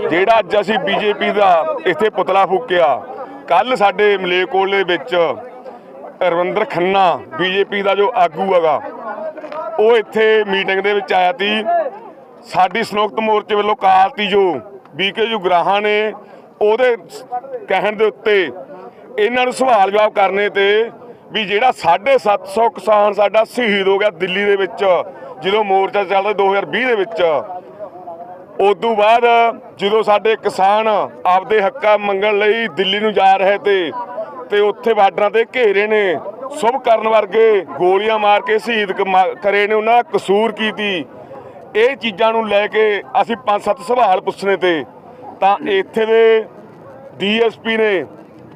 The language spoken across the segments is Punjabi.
ਜਿਹੜਾ ਅੱਜ ਅਸੀਂ ਬੀਜੇਪੀ ਦਾ ਇੱਥੇ ਪੁਤਲਾ ਫੂਕਿਆ ਕੱਲ ਸਾਡੇ ਮਲੇਕੋਲੇ ਵਿੱਚ ਰਵਿੰਦਰ ਖੰਨਾ ਬੀਜੇਪੀ ਦਾ ਜੋ ਆਗੂ ਹੈਗਾ, ਉਹ ਇੱਥੇ ਮੀਟਿੰਗ ਦੇ ਵਿੱਚ ਆਇਆ ਸੀ। ਸਾਡੀ ਸੰਯੁਕਤ ਮੋਰਚੇ ਵੱਲੋਂ ਕਾਲਤੀ ਜੋ ਬੀਕੇ ਜੋ ਗਰਾਹਾਂ ਨੇ, ਉਹਦੇ ਕਹਿਣ ਦੇ ਉੱਤੇ ਇਹਨਾਂ ਨੂੰ ਸਵਾਲ ਜਵਾਬ ਕਰਨੇ ਤੇ ਵੀ ਜਿਹੜਾ 750 ਕਿਸਾਨ ਸਾਡਾ ਸ਼ਹੀਦ ਹੋ ਗਿਆ ਦਿੱਲੀ ਦੇ ਵਿੱਚ, ਜਦੋਂ ਮੋਰਚਾ ਚੱਲਦਾ 2020 ਦੇ ਵਿੱਚ ਉਦੋਂ ਬਾਅਦ ਜਦੋਂ ਸਾਡੇ ਕਿਸਾਨ ਆਪਦੇ ਹੱਕਾਂ ਮੰਗਣ ਲਈ ਦਿੱਲੀ ਨੂੰ ਜਾ ਰਹੇ ਤੇ ਤੇ ਉੱਥੇ ਬਾਰਡਰਾਂ ਤੇ ਘੇਰੇ ਨੇ, ਸੁਭ ਕਰਨ ਵਰਗੇ ਗੋਲੀਆਂ ਮਾਰ ਕੇ ਸ਼ਹੀਦ ਕਮਾ- ਕਰੇ ਨੇ, ਉਹਨਾਂ ਕਸੂਰ ਕੀਤੀ ਇਹ ਚੀਜ਼ਾਂ ਨੂੰ ਲੈ ਕੇ ਅਸੀਂ ਪੰਜ ਸੱਤ ਸਵਾਲ ਪੁੱਛਣੇ ਤੇ, ਤਾਂ ਇੱਥੇ ਦੇ ਡੀਐਸਪੀ ਨੇ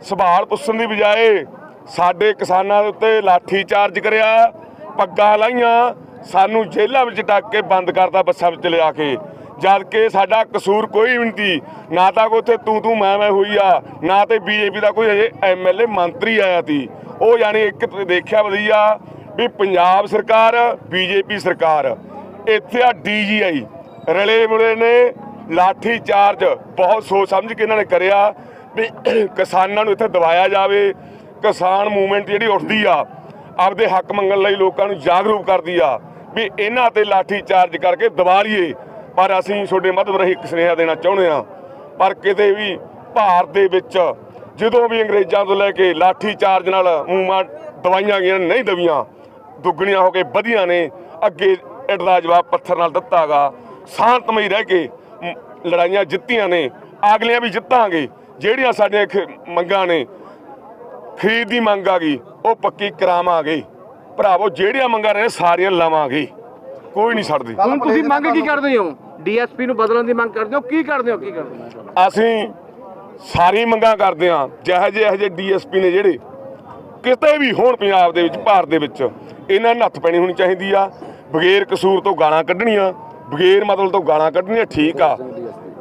ਸਵਾਲ ਪੁੱਛਣ ਦੀ ਬਜਾਏ ਸਾਡੇ ਕਿਸਾਨਾਂ ਦੇ ਉੱਤੇ ਲਾਠੀ ਚਾਰਜ ਕਰਿਆ, ਪੱਗਾਂ ਲਾਈਆਂ, ਸਾਨੂੰ ਜੇਲ੍ਹਾਂ ਵਿੱਚ ਡੱਕ ਕੇ ਬੰਦ ਕਰਤਾ ਬੱਸਾਂ ਵਿੱਚ ਲਿਆ ਕੇ। ਜਦ ਕਿ ਸਾਡਾ ਕਸੂਰ ਕੋਈ ਵੀ ਨਹੀਂ ਤੀ ਨਾ ਤਾਂ ਕੋਈ ਉੱਥੇ ਤੂੰ ਤੂੰ ਮੈਂ ਮੈਂ ਹੋਈ ਆ, ਨਾ ਤੇ ਬੀਜੇਪੀ ਦਾ ਕੋਈ ਅਜੇ ਐਮਐਲਏ ਮੰਤਰੀ ਆਇਆ ਤੀ ਉਹ ਯਾਨੀ ਇੱਕ ਦੇਖਿਆ ਵਧੀਆ ਵੀ ਪੰਜਾਬ ਸਰਕਾਰ ਬੀਜੇਪੀ ਸਰਕਾਰ, ਇੱਥੇ ਆ ਡੀਜੀਆਈ ਰਲੇ ਮਿਲੇ ਨੇ ਲਾਠੀ ਚਾਰਜ। ਬਹੁਤ ਸੋਚ ਸਮਝ ਕੇ ਇਹਨਾਂ ਨੇ ਕਰਿਆ ਵੀ ਕਿਸਾਨਾਂ ਨੂੰ ਇੱਥੇ ਦਬਾਇਆ ਜਾਵੇ। ਕਿਸਾਨ ਮੂਵਮੈਂਟ ਜਿਹੜੀ ਉੱਠਦੀ ਆ, ਆਪਦੇ ਹੱਕ ਮੰਗਣ ਲਈ ਲੋਕਾਂ ਨੂੰ ਜਾਗਰੂਕ ਕਰਦੀ ਆ, ਵੀ ਇਹਨਾਂ ਤੇ ਲਾਠੀ ਚਾਰਜ ਕਰਕੇ ਦਬਾ ਲਈਏ। ਪਰ ਅਸੀਂ ਤੁਹਾਡੇ ਮਦਦ ਰਹੀ ਇੱਕ ਸੁਨੇਹਾ ਦੇਣਾ ਚਾਹੁੰਦੇ ਹਾਂ। ਪਰ ਕਿਤੇ ਵੀ ਭਾਰਤ ਦੇ ਵਿੱਚ ਜਦੋਂ ਵੀ ਅੰਗਰੇਜ਼ਾਂ ਤੋਂ ਲੈ ਕੇ ਲਾਠੀ ਚਾਰਜ ਨਾਲ ਮੂੰਹਾਂ ਦਵਾਈਆਂ ਗਈਆਂ, ਨਹੀਂ ਦਵੀਆਂ, ਦੁੱਗਣੀਆਂ ਹੋ ਕੇ ਵਧੀਆਂ ਨੇ, ਅੱਗੇ ਇੱਟ ਦਾ ਜਵਾਬ ਪੱਥਰ ਨਾਲ ਦਿੱਤਾਗਾ। ਸ਼ਾਂਤਮਈ ਰਹਿ ਕੇ ਲੜਾਈਆਂ ਜਿੱਤੀਆਂ ਨੇ, ਅਗਲੀਆਂ ਵੀ ਜਿੱਤਾਂਗੇ। ਜਿਹੜੀਆਂ ਸਾਡੀਆਂ ਖ- ਮੰਗਾਂ ਨੇ, ਖਰੀਦ ਦੀ ਮੰਗ ਆ ਗਈ, ਉਹ ਪੱਕੀ ਕਰਾਵਾਂਗੇ। ਭਰਾਵੋ, ਜਿਹੜੀਆਂ ਮੰਗਾਂ ਨੇ ਸਾਰੀਆਂ ਲਵਾਂਗੇ। ਕੋਈ ਨਹੀਂ ਛੱਡਦੀ। ਹੁਣ ਤੁਸੀਂ ਮੰਗ ਕੀ ਕਰਦੇ ਹੋ? ਡੀਐਸਪੀ ਨੂੰ ਬਦਲਣ ਦੀ ਮੰਗ ਕਰਦੇ ਹੋ? ਕੀ ਕਰਦੇ ਹੋ? ਕੀ ਕਰਦੇ ਹੋ? ਅਸੀਂ ਸਾਰੀ ਮੰਗਾਂ ਕਰਦੇ ਹਾਂ ਜਿਹੋ ਜਿਹੇ ਇਹੋ ਜਿਹੇ ਡੀਐਸਪੀ ਨੇ ਜਿਹੜੇ ਕਿਤੇ ਵੀ ਹੋਣ ਪੰਜਾਬ ਦੇ ਵਿੱਚ ਭਾਰਤ ਦੇ ਵਿੱਚ ਇਹਨਾਂ ਨੂੰ ਨੱਥ ਪੈਣੀ ਹੋਣੀ ਚਾਹੀਦੀ ਆ। ਬਗੈਰ ਕਸੂਰ ਤੋਂ ਗਾਲਾਂ ਕੱਢਣੀਆਂ ਬਗੈਰ ਮਤਲਬ ਤੋਂ ਗਾਲਾਂ ਕੱਢਣੀਆਂ ਠੀਕ ਆ।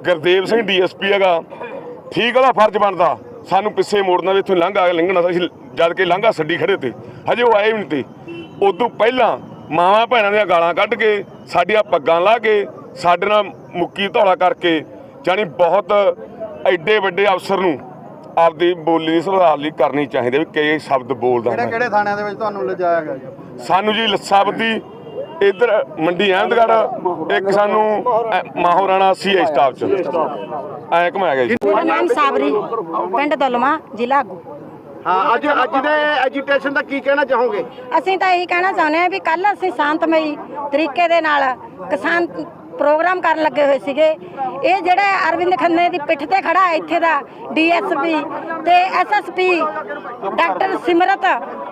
ਗੁਰਦੇਵ ਸਿੰਘ ਡੀਐਸਪੀ ਹੈਗਾ ਠੀਕ ਉਹਦਾ ਫਰਜ਼ ਬਣਦਾ। ਸਾਨੂੰ ਪਿੱਛੇ ਮੋੜਨਾ ਵੀ ਇੱਥੋਂ ਲੰਘਾ ਲੰਘਣਾ ਸੀ ਅਸੀਂ ਜਦ ਕਿ ਲੰਘਾ ਛੱਡੀ ਖੜੇ ਤੇ। ਹਜੇ ਉਹ ਆਏ ਵੀ ਨਹੀਂ ਤੇ। ਉਦੋਂ ਪਹਿਲਾਂ ਮਾਵਾਂ ਭੈਣਾਂ ਦੀਆਂ ਗਾਲਾਂ ਕੱਢ ਕੇ ਸਾਡੀਆਂ ਪੱਗਾਂ ਲਾ ਕੇ ਸਾਡੇ ਨਾਲ ਮੁੱਕੀ ਧੌਲਾ ਕਰਕੇ ਜਾਨੀ ਬਹੁਤ ਐਡੇ ਵੱਡੇ ਅਫਸਰ ਨੂੰ ਆਪਦੀ ਬੋਲੀ ਦੀ ਸੁਧਾਰ ਲਈ ਕਰਨੀ ਚਾਹੀਦੀ ਵੀ ਕਈ ਸ਼ਬਦ ਬੋਲਦਾ ਕਿਹੜੇ ਕਿਹੜੇ ਥਾਣਿਆਂ ਦੇ ਵਿੱਚ ਤੁਹਾਨੂੰ ਲਿਜਾਇਆ ਗਿਆ ਜੀ? ਸਾਨੂੰ ਜੀ ਲੱਸਾਬਦੀ ਇਧਰ ਮੰਡੀ ਅਹਿਮਦਗੜ੍ਹ ਇੱਕ ਸਾਨੂੰ ਅ, ਮਾਹੌਰਾਣਾ ਸੀਆਈ ਸਟਾਫ ਚ। ਐਂ ਘਮਾਇਆ ਗਿਆ ਜੀ। ਮੇਰਾ ਨਾਮ ਸਾਬਰੀ ਪਿੰਡ ਦਲਮਾ ਜ਼ਿਲ੍ਹਾ ਆਗੂ ਹਾਂ ਅੱਜ ਅੱਜ ਦੇ ਐਜੀਟੇਸ਼ਨ ਦਾ ਕੀ ਕਹਿਣਾ ਚਾਹੋਗੇ? ਅਸੀਂ ਤਾਂ ਇਹੀ ਕਹਿਣਾ ਚਾਹੁੰਦੇ ਹਾਂ ਵੀ ਕੱਲ ਅਸੀਂ ਸ਼ਾਂਤਮਈ ਤਰੀਕੇ ਦੇ ਨਾਲ ਕਿਸਾਨ ਪ੍ਰੋਗਰਾਮ ਕਰਨ ਲੱਗੇ ਹੋਏ ਸੀਗੇ। ਇਹ ਜਿਹੜਾ ਅਰਵਿੰਦ ਖੰਨੇ ਦੀ ਪਿੱਠ ਤੇ ਖੜਾ ਹੈ ਇੱਥੇ ਦਾ ਡੀਐਸਪੀ ਤੇ ਐਸਐਸਪੀ ਡਾਕਟਰ ਸਿਮਰਤ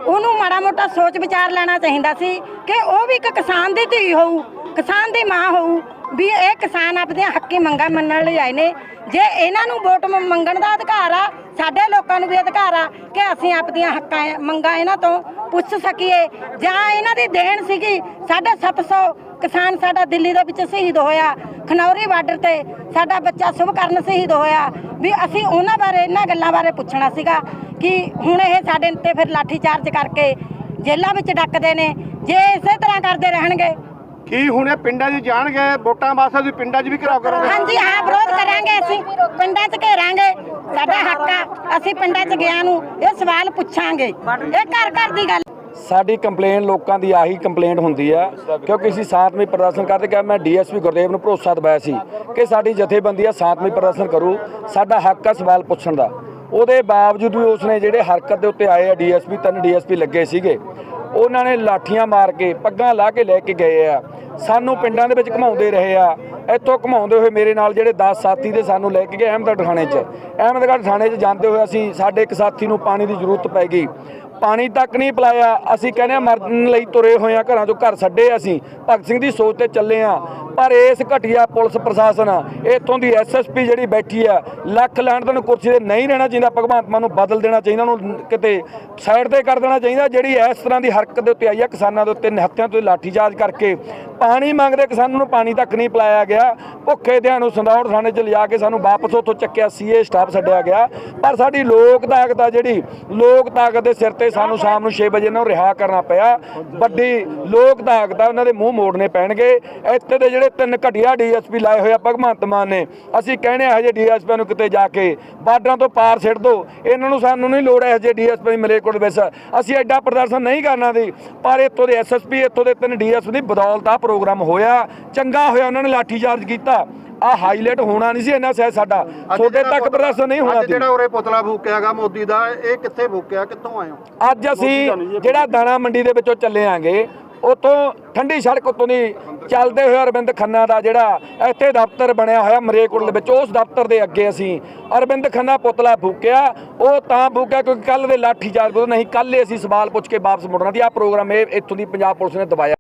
ਉਹਨੂੰ ਮਾੜਾ ਮੋਟਾ ਸੋਚ ਵਿਚਾਰ ਲੈਣਾ ਚਾਹੀਦਾ ਸੀ ਕਿ ਉਹ ਵੀ ਇੱਕ ਕਿਸਾਨ ਦੀ ਧੀ ਹੋਊ ਕਿਸਾਨ ਦੀ ਮਾਂ ਹੋਊ। ਵੀ ਇਹ ਕਿਸਾਨ ਆਪਣੀਆਂ ਹੱਕੀ ਮੰਗਾਂ ਮੰਨਣ ਲਈ ਆਏ ਨੇ। ਜੇ ਇਹਨਾਂ ਨੂੰ ਵੋਟ ਮੰਗਣ ਦਾ ਅਧਿਕਾਰ ਆ, ਸਾਡੇ ਲੋਕਾਂ ਨੂੰ ਵੀ ਅਧਿਕਾਰ ਆ ਕਿ ਅਸੀਂ ਆਪਦੀਆਂ ਹੱਕਾਂ ਮੰਗਾਂ ਇਹਨਾਂ ਤੋਂ ਪੁੱਛ ਸਕੀਏ। ਜਾਂ ਇਹਨਾਂ ਦੀ ਦੇਣ ਸੀਗੀ, ਸਾਢੇ 700 ਕਿਸਾਨ ਸਾਡਾ ਦਿੱਲੀ ਦੇ ਵਿੱਚ ਸ਼ਹੀਦ ਹੋਇਆ। ਖਨੌਰੀ ਬਾਰਡਰ ਤੇ ਸਾਡਾ ਬੱਚਾ ਸੁਭਕਰਨ ਸ਼ਹੀਦ ਹੋਇਆ। ਵੀ ਅਸੀਂ ਉਹਨਾਂ ਬਾਰੇ, ਇਹਨਾਂ ਗੱਲਾਂ ਬਾਰੇ ਪੁੱਛਣਾ ਸੀਗਾ ਕਿ ਹੁਣ ਇਹ ਸਾਡੇ ਤੇ ਫਿਰ ਲਾਠੀ ਚਾਰਜ ਕਰਕੇ ਜੇਲ੍ਹਾਂ ਵਿੱਚ ਡੱਕਦੇ ਨੇ। ਜੇ ਇਸੇ ਤਰ੍ਹਾਂ ਕਰਦੇ ਰਹਿਣਗੇ ਕੀ ਹੁਣ ਇਹ ਪਿੰਡਾਂ 'ਚ ਜਾਣਗੇ? ਵੋਟਾਂ ਵਾਸਤੇ ਤੁਸੀਂ ਪਿੰਡਾਂ 'ਚ ਵੀ ਘਰਾਓ ਕਰੋਗੇ? ਹਾਂਜੀ ਹਾਂ ਵਿਰੋਧ ਕਰਾਂਗੇ ਅਸੀਂ। ਪਿੰਡਾਂ 'ਚ ਘੇਰਾਂਗੇ। ਸਾਡਾ ਹੱਕ ਆ। ਅਸੀਂ ਪਿੰਡਾਂ 'ਚ ਗਿਆ ਨੂੰ ਇਹ ਸਵਾਲ ਪੁੱਛਾਂਗੇ। ਇਹ ਘਰ ਘਰ ਦੀ ਗੱਲ। ਸਾਡੀ ਕੰਪਲੇਨ ਲੋਕਾਂ ਦੀ ਆਹੀ ਕੰਪਲੇਂਟ ਹੁੰਦੀ ਆ ਕਿਉਂਕਿ ਅਸੀਂ ਸ਼ਾਂਤਮਈ ਪ੍ਰਦਰਸ਼ਨ ਕਰਦੇ ਕਿ ਮੈਂ ਡੀਐਸਪੀ ਗੁਰਦੇਵ ਨੂੰ ਭਰੋਸਾ ਦਿਵਾਇਆ ਸੀ ਕਿ ਸਾਡੀ ਜਥੇਬੰਦੀ ਆ ਸ਼ਾਂਤਮਈ ਪ੍ਰਦਰਸ਼ਨ ਕਰੂ। ਸਾਡਾ ਹੱਕ ਆ ਸਵਾਲ ਪੁੱਛਣ ਦਾ। ਉਹਦੇ ਬਾਵਜੂਦ ਵੀ ਉਸਨੇ ਜਿਹੜੇ ਹਰਕਤ ਦੇ ਉੱਤੇ ਆਏ ਆ ਡੀਐਸਪੀ ਤਿੰਨ ਡੀਐਸਪੀ ਲੱਗੇ ਸੀਗੇ। ਉਹਨਾਂ ਨੇ ਲਾਠੀਆਂ ਮਾਰ ਕੇ, ਪੱਗਾਂ ਲਾ ਕੇ ਲੈ ਕੇ ਗਏ ਆ। ਸਾਨੂੰ ਪਿੰਡਾਂ ਦੇ ਵਿੱਚ ਘਮਾਉਂਦੇ ਰਹੇ ਆ। ਇੱਥੋਂ ਘਮਾਉਂਦੇ ਹੋਏ ਮੇਰੇ ਨਾਲ ਜਿਹੜੇ 10 ਸਾਥੀ ਦੇ ਸਾਨੂੰ ਲੈ ਕੇ ਗਏ ਅਹਿਮਦਗੜ੍ਹ ਥਾਣੇ 'ਚ। ਅਹਿਮਦਗੜ੍ਹ ਥਾਣੇ 'ਚ ਜਾਂਦੇ ਹੋਏ ਅਸੀਂ, ਸਾਡੇ ਇੱਕ ਸਾਥੀ ਨੂੰ ਪਾਣੀ ਦੀ ਜ਼ਰੂਰਤ ਪੈ ਗਈ। ਪਾਣੀ ਤੱਕ ਨਹੀਂ ਪਿਲਾਇਆ। ਅਸੀਂ ਕਹਿੰਦੇ ਆ, ਮਰਨ ਲਈ ਤੁਰੇ ਹੋਏ ਆ, ਘਰਾਂ ਚੋਂ ਘਰ ਛੱਡੇ ਅਸੀਂ। ਭਗਤ ਸਿੰਘ ਦੀ ਸੋਚ ਤੇ ਚੱਲੇ ਆ। ਪਰ ਇਸ ਘਟੀਆ ਪੁਲਿਸ ਪ੍ਰਸ਼ਾਸਨ ਇੱਥੋਂ ਦੀ ਐਸਐਸਪੀ ਜਿਹੜੀ ਬੈਠੀ ਆ, ਲੱਖ ਲੈਣ ਨੂੰ ਕੁਰਸੀ ਤੇ ਨਹੀਂ ਰਹਿਣਾ ਚਾਹੀਦਾ, ਭਗਵੰਤ ਮਾਨ ਨੂੰ ਬਦਲ ਦੇਣਾ ਚਾਹੀਦਾ, ਉਹਨੂੰ ਕਿਤੇ ਸਾਈਡ ਤੇ ਕਰ ਦੇਣਾ ਚਾਹੀਦਾ, ਜਿਹੜੀ ਇਸ ਤਰ੍ਹਾਂ ਦੀ ਹਰਕਤ ਦੇ ਉੱਤੇ ਆਈ ਆ ਕਿਸਾਨਾਂ ਦੇ ਉੱਤੇ, ਨਿਹੱਥਿਆਂ ਤੋਂ ਲਾਠੀਚਾਰਜ ਕਰਕੇ ਪਾਣੀ ਮੰਗਦੇ ਕਿਸਾਨਾਂ ਨੂੰ ਪਾਣੀ ਤੱਕ ਨਹੀਂ ਪਿਲਾਇਆ ਗਿਆ, ਭੁੱਖੇ ਦਿਆਂ ਨੂੰ ਸੰਦੌੜ ਥਾਣੇ 'ਚ ਲਿਜਾ ਕੇ ਸਾਨੂੰ ਵਾਪਸ ਉੱਥੋਂ ਚੱਕਿਆ ਸੀਏ ਸਟਾਫ ਛੱਡਿਆ ਗਿਆ, ਪਰ ਸਾਡੀ ਲੋਕ ਤਾਕਤ ਆ ਜਿਹੜੀ, ਲੋਕ ਤਾਕਤ ਦੇ ਸਿਰ ਤੇ ਸਾਨੂੰ ਸ਼ਾਮ ਨੂੰ 6 ਵਜੇ ਨੂੰ ਰਿਹਾ ਕਰਨਾ ਪਿਆ, ਵੱਡੀ ਲੋਕ ਤਾਕਤ ਆ, ਉਹਨਾਂ ਦੇ ਮੂੰਹ ਮੋੜਨੇ ਪੈਣਗੇ, ਇੱਥੇ ਦੇ ਜਿਹੜੇ ਜਿਹੜੇ ਤਿੰਨ ਘਟੀਆ ਡੀਐਸਪੀ ਲਾਏ ਹੋਏ ਆ ਭਗਵੰਤ ਮਾਨ ਨੇ ਅਸੀਂ ਕਹਿੰਦੇ ਆ ਹਜੇ ਡੀਐਸਪੀ ਨੂੰ ਕਿਤੇ ਜਾ ਕੇ ਬਾਰਡਰਾਂ ਤੋਂ ਪਾਰ ਛੱਡ ਦਿਓ ਇਹਨਾਂ ਨੂੰ ਸਾਨੂੰ ਨਹੀਂ ਲੋੜ ਹੈ ਹਜੇ ਡੀਐਸਪੀ ਮਲੇਕੋਟ ਵਿੱਚ ਅਸੀਂ ਐਡਾ ਪ੍ਰਦਰਸ਼ਨ ਨਹੀਂ ਕਰਨਾ ਦੀ ਪਰ ਇੱਥੋਂ ਦੇ ਐਸਐਸਪੀ ਇੱਥੋਂ ਦੇ ਤਿੰਨ ਡੀਐਸਪੀ ਦੀ ਬਦੌਲਤ ਆ ਪ੍ਰੋਗਰਾਮ ਹੋਇਆ। ਚੰਗਾ ਹੋਇਆ ਉਹਨਾਂ ਨੇ ਲਾਠੀ ਚਾਰਜ ਕੀਤਾ। ਆ ਹਾਈਲਾਈਟ ਹੋਣਾ ਨਹੀਂ ਸੀ ਇਹਨਾਂ ਸਹਿ ਸਾਡਾ। ਤੁਹਾਡੇ ਤੱਕ ਪ੍ਰਦਰਸ਼ਨ ਨਹੀਂ ਹੋਣਾ ਅੱਜ ਸੀ। ਜਿਹੜਾ ਉਰੇ ਪੁਤਲਾ ਫੂਕਿਆਗਾ ਮੋਦੀ ਦਾ ਇਹ ਕਿੱਥੇ ਫੂਕਿਆ ਕਿੱਥੋਂ ਹੋ? ਅੱਜ ਅਸੀਂ ਜਿਹੜਾ ਦਾਣਾ ਮੰਡੀ ਦੇ ਵਿੱਚੋਂ ਚੱਲੇ ਆਂਗੇ ਉਤੋਂ ਠੰਡੀ ਸੜਕ ਉਤੋਂ ਦੀ ਚੱਲਦੇ ਹੋਏ ਅਰਵਿੰਦ ਖੰਨਾ ਦਾ ਜਿਹੜਾ ਇੱਥੇ ਦਫ਼ਤਰ ਬਣਿਆ ਹੋਇਆ ਮਰੇਕੋਟ ਦੇ ਵਿੱਚ, ਉਸ ਦਫ਼ਤਰ ਦੇ ਅੱਗੇ ਅਸੀਂ ਅਰਵਿੰਦ ਖੰਨਾ ਪੁਤਲਾ ਫੂਕਿਆ। ਉਹ ਤਾਂ ਫੂਕਿਆ ਕਿਉਂਕਿ ਕੱਲ ਦੇ ਲਾਠੀ ਚਾਰਜ ਨਹੀਂ ਕੱਲ ਹੀ ਅਸੀਂ ਸਵਾਲ ਪੁੱਛ ਕੇ ਵਾਪਸ ਮੁੜਨਾ ਸੀ। ਆ ਪ੍ਰੋਗਰਾਮ ਇਹ ਇੱਥੋਂ ਦੀ ਪੰਜਾਬ ਪੁਲਿਸ ਨੇ ਦਬਾਇਆ।